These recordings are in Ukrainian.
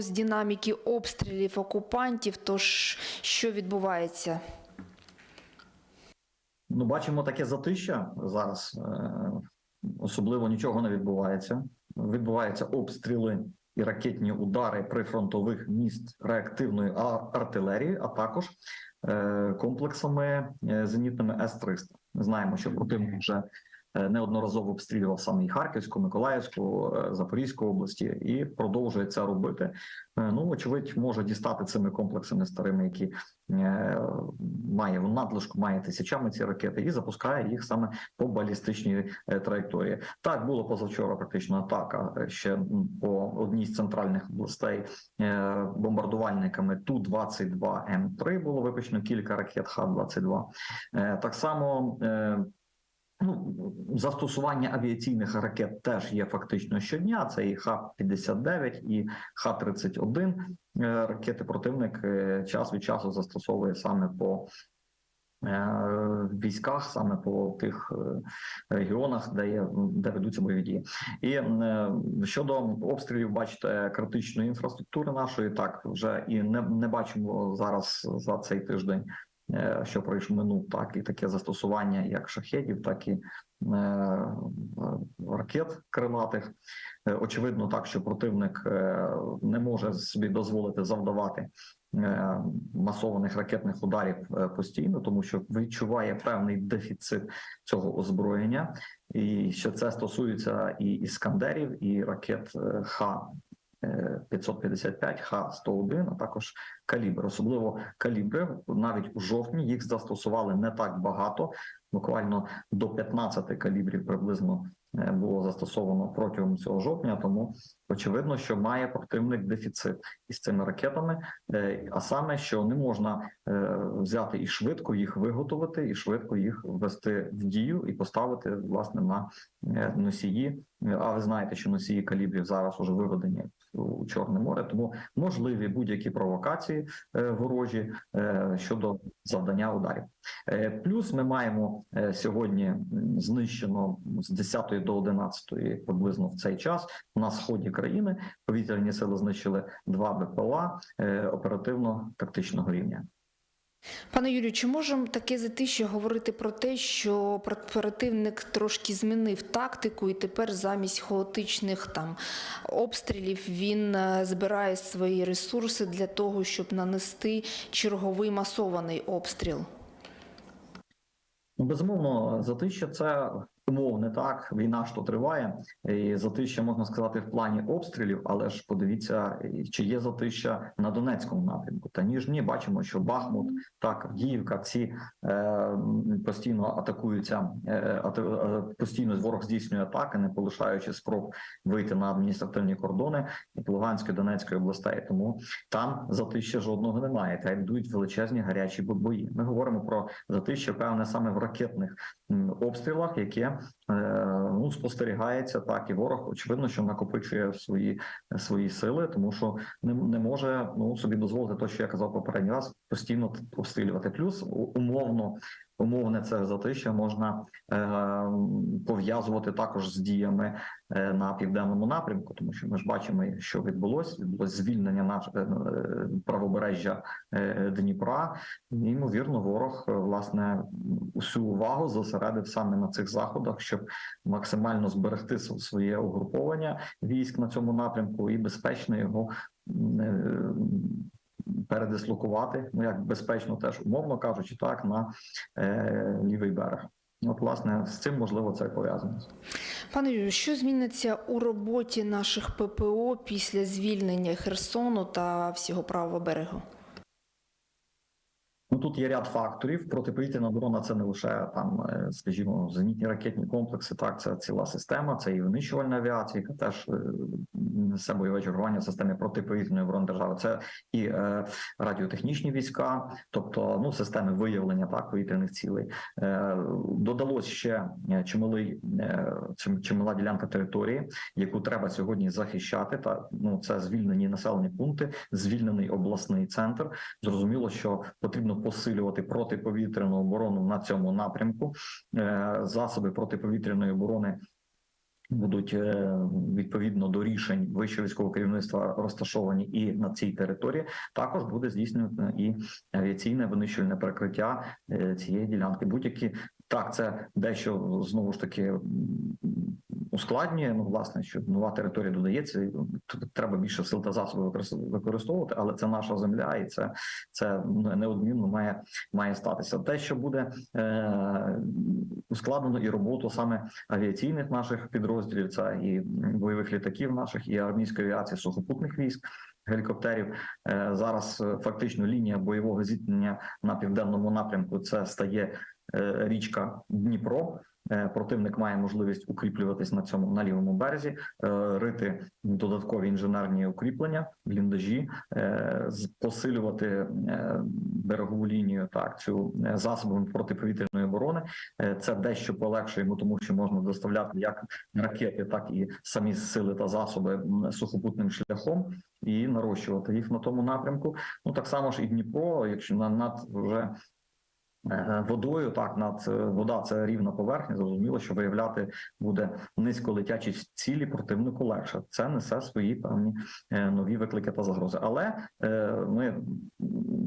з динаміки обстрілів окупантів. Тож що відбувається? Ну, бачимо таке затища зараз. е, Особливо нічого не відбувається. Відбуваються обстріли і ракетні удари прифронтових міст реактивної артилерії, а також е, комплексами е, зенітними С-300. Ми знаємо, що противник вже неодноразово обстрілював саме і Харківську, Миколаївську, е, Запорізьку області і продовжує це робити. Е, Ну, очевидь, може дістати цими комплексами старими, які е, має в надлишку, має тисячами ці ракети, і запускає їх саме по балістичній е, траєкторії. Так було позавчора. Практично атака е, ще по одній з центральних областей е, бомбардувальниками Ту 22 М 3 було випущено кілька ракет Х-22. Е, Так само. Ну, застосування авіаційних ракет теж є фактично щодня. Це і Х-59, і Х-31 Е, ракети. Противник е, час від часу застосовує саме по е, військах, саме по тих регіонах, де є де ведуться бойові дії. І щодо обстрілів, бачите, критичної інфраструктури нашої, так вже і не, не бачимо зараз за цей тиждень. Е, Що пройшов минув, так і таке застосування як шахедів, так і е, ракет крилатих. Е, Очевидно, так що противник не може собі дозволити завдавати масованих ракетних ударів постійно, тому що відчуває певний дефіцит цього озброєння, і що це стосується і іскандерів, і ракет Х. е, 555, Х-101, а також калібр. Особливо калібри навіть у жовтні їх застосували не так багато. Буквально до 15 калібрів приблизно е, було застосовано протягом цього жовтня. Тому очевидно, що має противник дефіцит із цими ракетами, е, а саме, що не можна е, взяти і швидко їх виготовити, і швидко їх ввести в дію і поставити власне на носії. А ви знаєте, що носії калібрів зараз уже виведені у Чорне море, тому можливі будь-які провокації е, ворожі е, щодо завдання ударів. Е, Плюс ми маємо сьогодні знищено з 10 до 11 приблизно в цей час на сході країни повітряні сили знищили два БПЛА оперативно-тактичного рівня. Пане Юрію, чи можемо таке затище говорити про те, що противник трошки змінив тактику, і тепер замість хаотичних там обстрілів він е, збирає свої ресурси для того, щоб нанести черговий масований обстріл? Ну, безумовно, затища це умовне так. Війна то триває, і затища можна сказати в плані обстрілів, але ж подивіться, чи є затища на Донецькому напрямку. Та ніж ні, бачимо, що Бахмут, так Авдіївка, ці е, постійно атакуються, е, е, постійно ворог здійснює атаки, не полишаючи спроб вийти на адміністративні кордони Луганської Донецької областей. Тому там затища жодного немає. Та йдуть величезні гарячі бої. Ми говоримо про затища, певне саме в ракетних обстрілах, яке е, ну спостерігається так, і ворог очевидно, що накопичує свої свої сили, тому що не, не може ну собі дозволити те, що я казав попередній раз, постійно обстрілювати. Плюс умовно. Умовне це затища можна е, пов'язувати також з діями е, на південному напрямку, тому що ми ж бачимо, що відбулось. Відбулось звільнення наш е, правобережжя е, Дніпра. І, Ймовірно, ворог е, власне усю увагу зосередив саме на цих заходах, щоб максимально зберегти своє угруповання військ на цьому напрямку і безпечно його е, передислокувати. Ну як безпечно, теж умовно кажучи, так на е, лівий берег. От, власне, з цим можливо це пов'язано. Пане Юрію, що зміниться у роботі наших ППО після звільнення Херсону та всього правого берегу? Ну тут є ряд факторів. Протиповітряна оборона це не лише там, е, скажімо, зенітні ракетні комплекси. Так, це ціла система, це і винищувальна авіація, яка теж е, несе бойове чергування в системі протиповітряної оборони держави. Це і е, радіотехнічні війська, тобто ну системи виявлення так повітряних цілей. Е, додалось ще е, чималий е, чимала ділянка території, яку треба сьогодні захищати. Та ну це звільнені населені пункти, звільнений обласний центр. Зрозуміло, що потрібно посилювати протиповітряну оборону на цьому напрямку. Е, Засоби протиповітряної оборони будуть е, відповідно до рішень вищого військового керівництва розташовані і на цій території, також буде здійснювати і авіаційне винищувальне перекриття е, цієї ділянки. Будь-які так, це дещо знову ж таки ускладнює. Ну, власне, що нова територія додається, треба більше сил та засобів використ- використовувати, але це наша земля, і це, це неодмінно має, має статися. Те, що буде е, ускладнено і роботу саме авіаційних наших підрозділів, це і бойових літаків наших, і армійської авіації сухопутних військ. Гелікоптерів Е, зараз е, фактично лінія бойового зіткнення на південному напрямку це стає е, річка Дніпро. Е, Противник має можливість укріплюватись на цьому на лівому березі, е, рити додаткові інженерні укріплення, бліндажі, е, посилювати берегову лінію так цю засобами протиповітряної оборони. Це дещо полегшує, йому, тому що можна доставляти як ракети, так і самі сили та засоби сухопутним шляхом і нарощувати їх на тому напрямку. Ну так само ж і Дніпро, якщо на над вже водою, так над е, вода це рівна поверхня. Зрозуміло, що виявляти буде низьколетячі цілі противнику легше. Це несе свої певні е, нові виклики та загрози. Але е, ми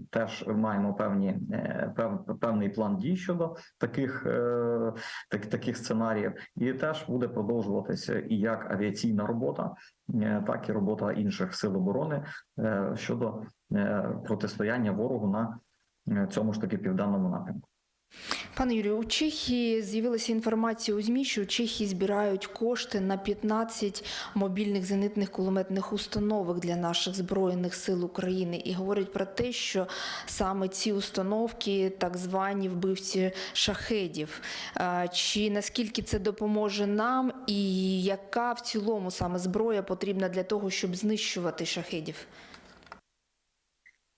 теж маємо певні е, пев, певний план дій щодо таких, е, так, таких сценаріїв, і теж буде продовжуватися і як авіаційна робота, е, так і робота інших сил оборони е, щодо е, протистояння ворогу на е, цьому ж таки південному напрямку. Пане Юрію, у Чехії з'явилася інформація у ЗМІ, що у Чехії збирають кошти на 15 мобільних зенитних кулеметних установок для наших збройних сил України і говорять про те, що саме ці установки, так звані вбивці шахедів. Чи наскільки це допоможе нам, і яка в цілому саме зброя потрібна для того, щоб знищувати шахедів?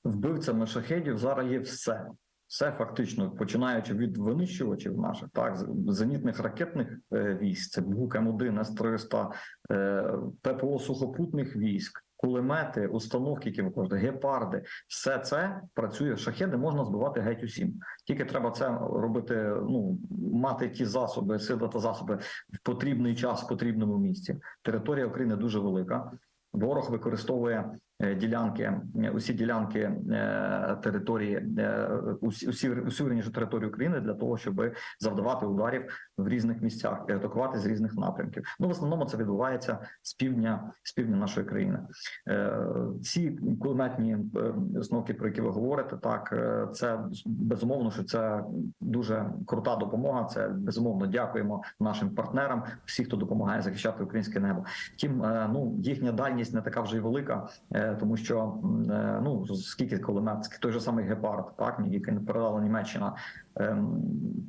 Вбивцями шахедів зараз є все. Все фактично, починаючи від винищувачів наших, так зенітних ракетних е, військ, це БУК М1, С-300, е, ППО сухопутних військ, кулемети, установки, які використовують, гепарди, все це працює. Шахеди можна збивати геть усім. Тільки треба це робити. Ну мати ті засоби, сили та засоби в потрібний час, в потрібному місці. Територія України дуже велика. Ворог використовує ділянки, е, усі ділянки е, території, е, усі, усю вірніше територію України для того, щоб завдавати ударів в різних місцях і атакувати з різних напрямків. Ну в основному це відбувається з півдня, з півдня нашої країни. Е, Ці кулеметні е, установки, про які ви говорите, так е, це безумовно, що це дуже крута допомога. Це безумовно дякуємо нашим партнерам, всі, хто допомагає захищати українське небо. Втім, е, ну їхня дальність не така вже й велика, е, тому що е, ну скільки кулемет, той же самий гепард, так який не передала Німеччина.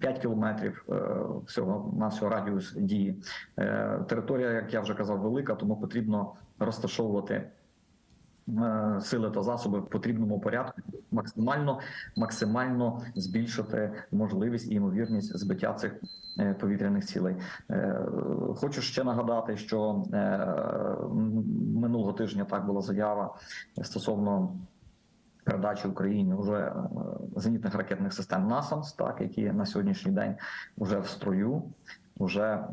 5 кілометрів е, всього на всього радіус дії. Е, Територія, як я вже казав, велика, тому потрібно розташовувати сили та засоби в потрібному порядку, максимально максимально збільшити можливість і ймовірність збиття цих е, повітряних цілей. Е, Хочу ще нагадати, що е, минулого тижня так була заява стосовно. Передачі Україні вже е, зенітних ракетних систем НАСАМС, так які на сьогоднішній день вже в строю, вже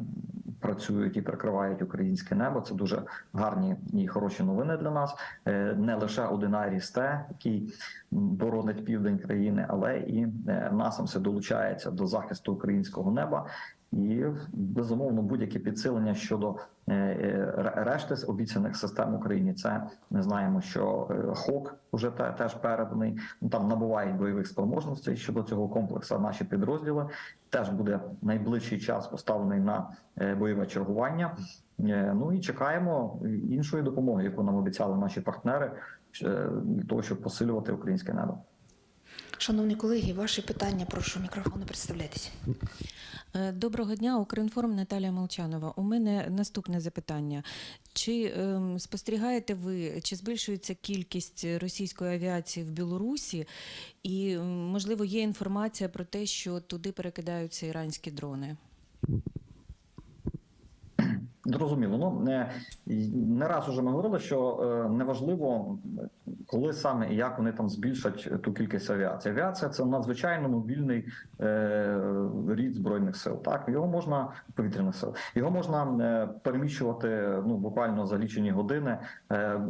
працюють і прикривають українське небо. Це дуже гарні і хороші новини для нас. Е, Не лише один Айріс-Т, який боронить південь країни, але і насамсе долучається до захисту українського неба. І безумовно будь-яке підсилення щодо е, е, ре- решти обіцяних систем Україні. Це ми знаємо, що е, ХОК вже те- теж переданий. Ну там набувають бойових спроможностей щодо цього комплексу. Наші підрозділи теж буде найближчий час поставлений на бойове чергування. Ну і чекаємо іншої допомоги, яку нам обіцяли наші партнери для того, щоб посилювати українське небо. Шановні колеги, ваші питання, прошу мікрофони представляйтесь. Е, Доброго дня, Укрінформ Наталія Молчанова. У мене наступне запитання: чи ем, спостерігаєте ви, чи збільшується кількість російської авіації в Білорусі, і можливо є інформація про те, що туди перекидаються іранські дрони? Зрозуміло. Ну не, не раз уже ми говорили, що е, неважливо, коли саме і як вони там збільшать ту кількість авіації. Авіація це надзвичайно мобільний е, рід збройних сил. Так його можна повітряних сил, його можна е, переміщувати ну буквально за лічені години. Е,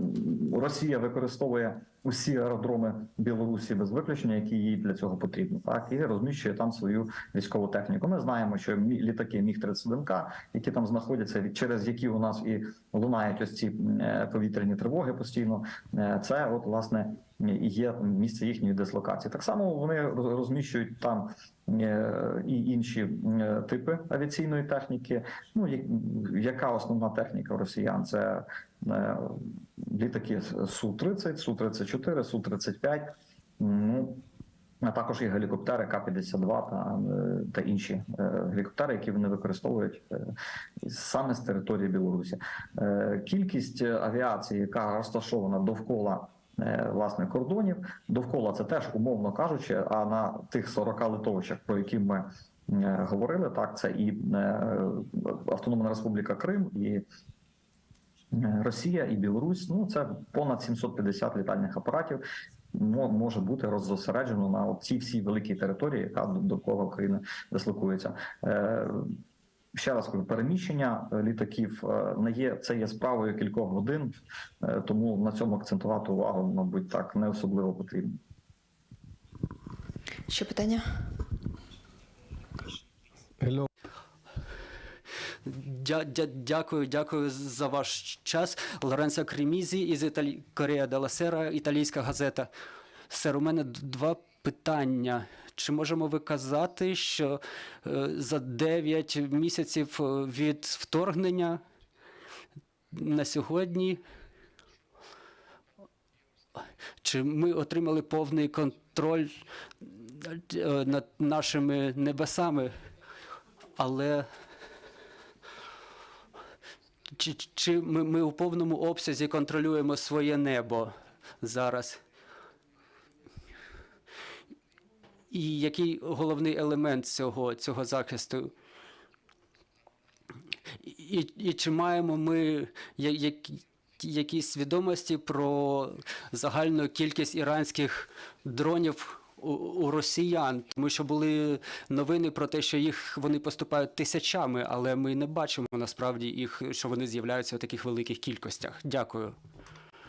Росія використовує усі аеродроми Білорусі без виключення, які їй для цього потрібні, так і розміщує там свою військову техніку. Ми знаємо, що літаки міг 31 к які там знаходяться, через які у нас і лунають ось ці е, повітряні тривоги постійно. е, Це от власне і є місце їхньої дислокації. Так само вони роз- розміщують там е, і інші типи авіаційної техніки. Ну яка основна техніка росіян? Це літаки су 30 су 34 су 35 Ну а також і гелікоптери К-52 та, е, та інші е, гелікоптери, які вони використовують е, саме з території Білорусі. Е, Кількість е, авіації, яка розташована довкола е, власне кордонів, довкола це теж умовно кажучи. А на тих 40 литовищах, про які ми е, говорили, так це і е, Автономна Республіка Крим, і е, Росія, і Білорусь. Ну це понад 750 літальних апаратів. Може бути роззосереджено на цій всій великій території, яка до- довкола України дислокується. Е, Ще раз кажу, переміщення е, літаків е, не є це є справою кількох годин, е, тому на цьому акцентувати увагу, мабуть, так не особливо потрібно. Ще питання? Hello. Дя, дя, дякую, дякую за ваш час. Лоренцо Кремізі із Італі... Корея Дела Сера, італійська газета. Сер, у мене два питання. Чи можемо ви казати, що е, за 9 місяців е, від вторгнення на сьогодні чи ми отримали повний контроль е, над нашими небесами, але чи, чи ми, ми у повному обсязі контролюємо своє небо зараз? І який головний елемент цього, цього захисту? І, і чи маємо ми які, якісь відомості про загальну кількість іранських дронів у, росіян? Тому що були новини про те, що їх вони поступають тисячами, але ми не бачимо насправді їх, що вони з'являються у таких великих кількостях. Дякую.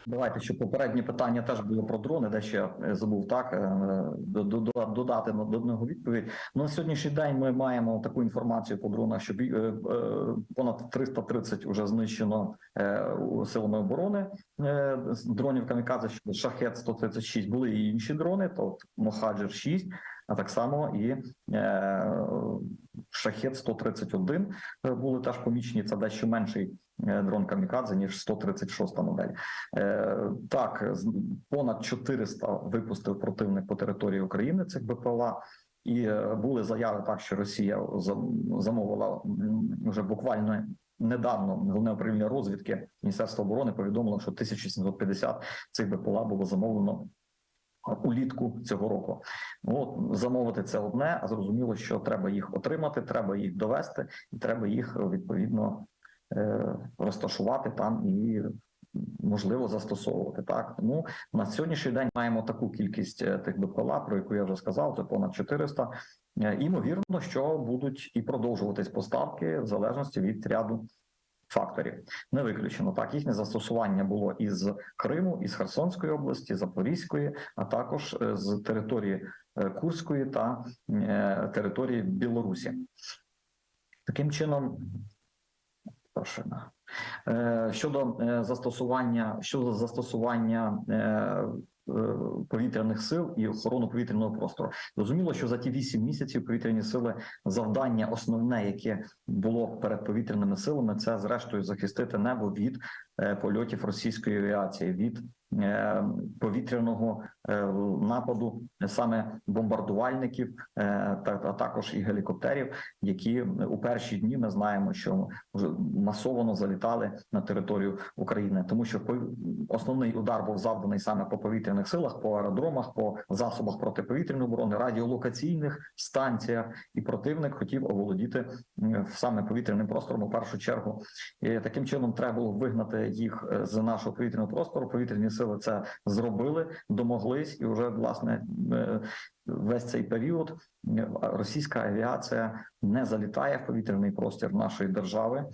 Давайте, що попереднє питання теж було про дрони, де ще я забув так е, до- до- до- додати до одного відповідь. Ну, на сьогоднішній день ми маємо таку інформацію по дронах, що е, е, понад 330 вже знищено е, силами оборони е, дронів камікадзе. Шахет 136 були і інші дрони, то Мохаджер 6, а так само і е, Шахет 131 е, були теж помічені. Це дещо менший е, дрон камікадзе ніж 136 модель. Е, Так, понад 400 випустив противник по території України цих БПЛА. І е, були заяви так, що Росія замовила вже буквально недавно головне управління розвідки Міністерства оборони повідомило, що 1750 цих БПЛА було замовлено улітку цього року. Ну, От замовити це одне, а зрозуміло, що треба їх отримати, треба їх довести, і треба їх відповідно е, розташувати там і можливо застосовувати. Так тому на сьогоднішній день маємо таку кількість е, тих БПЛА, про яку я вже сказав, це понад 400. Е, Імовірно, що будуть і продовжуватись поставки в залежності від ряду факторів. Не виключено так. Їхнє застосування було із Криму, із Херсонської області, Запорізької, а також е, з території е, Курської та е, території Білорусі. Таким чином, прошу. Е, Щодо е, застосування щодо застосування е, повітряних сил і охорони повітряного простору, зрозуміло, що за ті вісім місяців повітряні сили завдання основне, яке було перед повітряними силами, це зрештою захистити небо від польотів російської авіації від е, повітряного е, нападу саме бомбардувальників, е, а також і гелікоптерів, які у перші дні ми знаємо, що масово залітали на територію України, тому що основний удар був завданий саме по повітряних силах, по аеродромах, по засобах протиповітряної оборони, радіолокаційних станціях, і противник хотів оволодіти саме повітряним простором у першу чергу. І таким чином треба було вигнати їх е, з нашого повітряного простору. Повітряні сили це зробили, домоглись, і вже власне е, весь цей період е, російська авіація не залітає в повітряний простір нашої держави.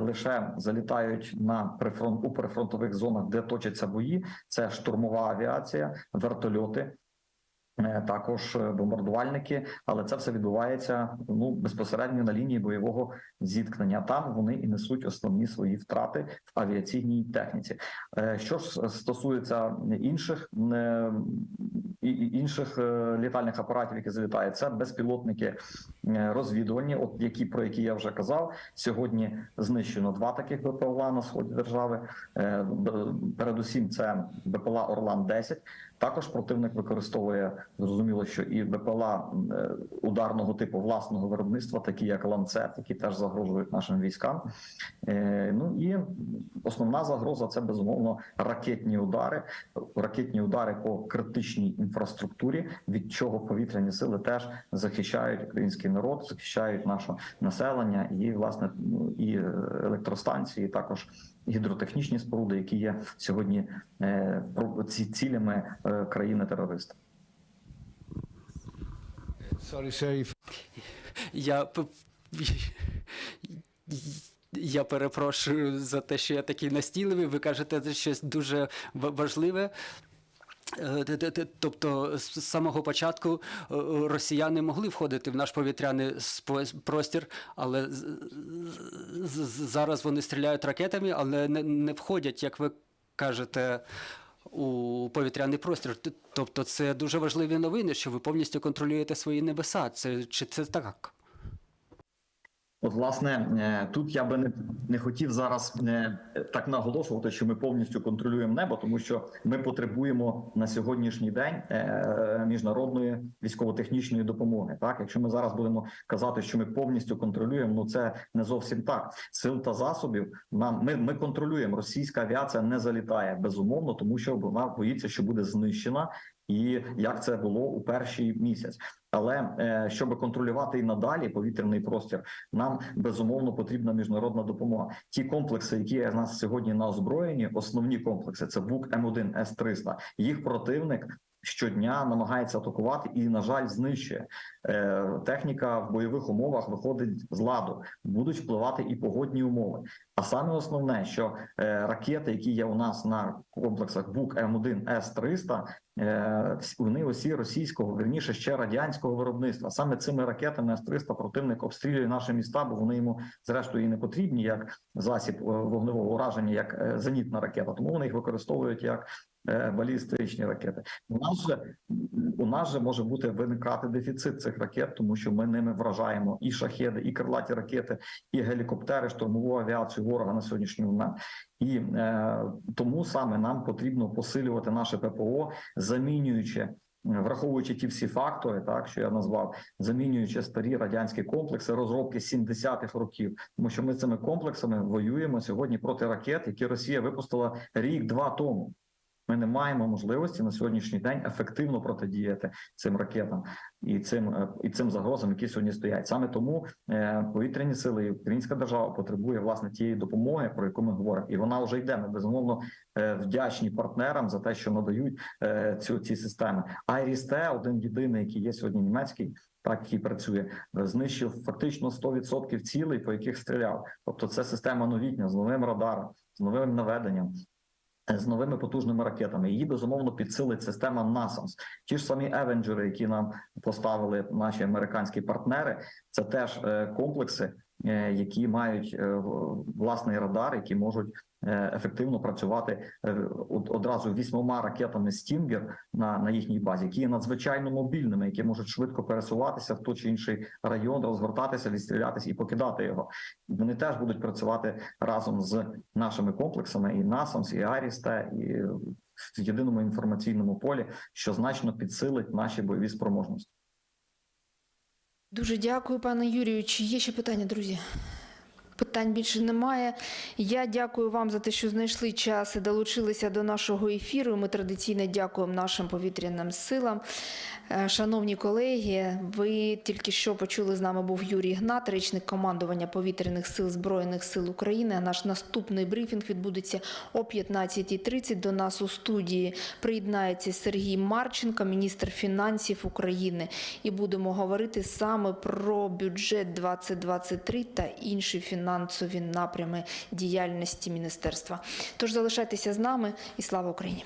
Лише залітають на прифронт у прифронтових зонах, де точаться бої. Це штурмова авіація, вертольоти, також е, бомбардувальники. Але це все відбувається ну безпосередньо на лінії бойового зіткнення. Там вони і несуть основні свої втрати в авіаційній техніці. Е, Що ж стосується інших е, інших е, літальних апаратів, які залітають, це безпілотники е, розвідувальні, от які про які я вже казав. Сьогодні знищено два таких БПЛА на сході держави. Е, Передусім, це БПЛА Орлан 10 Також противник використовує зрозуміло, що і БПЛА е, ударного типу власного виробництва, такі як ланцет, які теж загрожують нашим військам. Е, Ну і основна загроза це безумовно ракетні удари, ракетні удари по критичній інфраструктурі, від чого повітряні сили теж захищають український народ, захищають наше населення і власне ну, і е, електростанції, і також гідротехнічні споруди, які є сьогодні е, про- ці цілями е, країни-терориста. Sorry, Sheriff. Я я перепрошую за те, що я такий настійливий. Ви кажете це щось дуже важливе. Е, Тобто, з самого початку е, росіяни могли входити в наш повітряний простір, але зараз вони стріляють ракетами, але не входять, як ви кажете, у повітряний простір. Тобто, це дуже важливі новини, що ви повністю контролюєте свої небеса. Це чи це так? От, власне, е, тут я би не, не хотів зараз е, так наголошувати, що ми повністю контролюємо небо, тому що ми потребуємо на сьогоднішній день е, міжнародної військово-технічної допомоги. Так, якщо ми зараз будемо казати, що ми повністю контролюємо, ну це не зовсім так. Сил та засобів нам ми, ми контролюємо. Російська авіація не залітає безумовно, тому що вона боїться, що буде знищена. І як це було у перший місяць, але е, щоб контролювати і надалі повітряний простір, нам безумовно потрібна міжнародна допомога. Ті комплекси, які в нас сьогодні на озброєнні, основні комплекси це БУК М1 С-300. Їх противник щодня намагається атакувати і, на жаль, знищує. Е, техніка в бойових умовах виходить з ладу, будуть впливати і погодні умови. А саме основне, що е, ракети, які є у нас на комплексах БУК М1 С-300, е, вони усі російського, верніше ще радянського виробництва. Саме цими ракетами С-300 противник обстрілює наші міста, бо вони йому зрештою і не потрібні як засіб вогневого ураження, як зенітна ракета. Тому вони їх використовують як балістичні ракети. У нас же у нас же може бути виникати дефіцит цих ракет, тому що ми ними вражаємо і шахеди, і крилаті ракети, і гелікоптери, штурмову авіацію ворога на сьогоднішній момент. І е, тому саме нам потрібно посилювати наше ППО, замінюючи. е, Враховуючи ті всі фактори, так що я назвав, замінюючи старі радянські комплекси розробки 70-х років, тому що ми цими комплексами воюємо сьогодні проти ракет, які Росія випустила рік-два тому. Ми не маємо можливості на сьогоднішній день ефективно протидіяти цим ракетам і цим е, і цим загрозам, які сьогодні стоять. Саме тому е, повітряні сили і українська держава потребує власне тієї допомоги, про яку ми говоримо, і вона вже йде. Ми безумовно е, вдячні партнерам за те, що надають цю ці системи. Айрісте, один єдиний, який є сьогодні німецький. Так, який працює, знищив фактично 100% цілей, по яких стріляв. Тобто, це система новітня з новим радаром, з новим наведенням, з новими потужними ракетами. Її безумовно підсилить система NASAMS. Ті ж самі Евенджери, які нам поставили наші американські партнери, це теж е, комплекси, е, які мають е, власний радар, які можуть ефективно працювати е, одразу вісьмома ракетами Стінгер на, на їхній базі, які є надзвичайно мобільними, які можуть швидко пересуватися в той чи інший район, розгортатися, відстрілятися і покидати його. Вони теж будуть працювати разом з нашими комплексами і НАСАМС, і Аріста, і в єдиному інформаційному полі, що значно підсилить наші бойові спроможності. Дуже дякую, пане Юрію. Чи є ще питання, друзі? Питань більше немає. Я дякую вам за те, що знайшли час і долучилися до нашого ефіру. Ми традиційно дякуємо нашим повітряним силам. Е, Шановні колеги, ви тільки що почули з нами був Юрій Гнат, речник командування повітряних сил Збройних сил України. Наш наступний брифінг відбудеться о 15.30. До нас у студії приєднається Сергій Марченко, міністр фінансів України. І будемо говорити саме про бюджет 2023 та інші фінансові напрями діяльності міністерства. Тож залишайтеся з нами і слава Україні!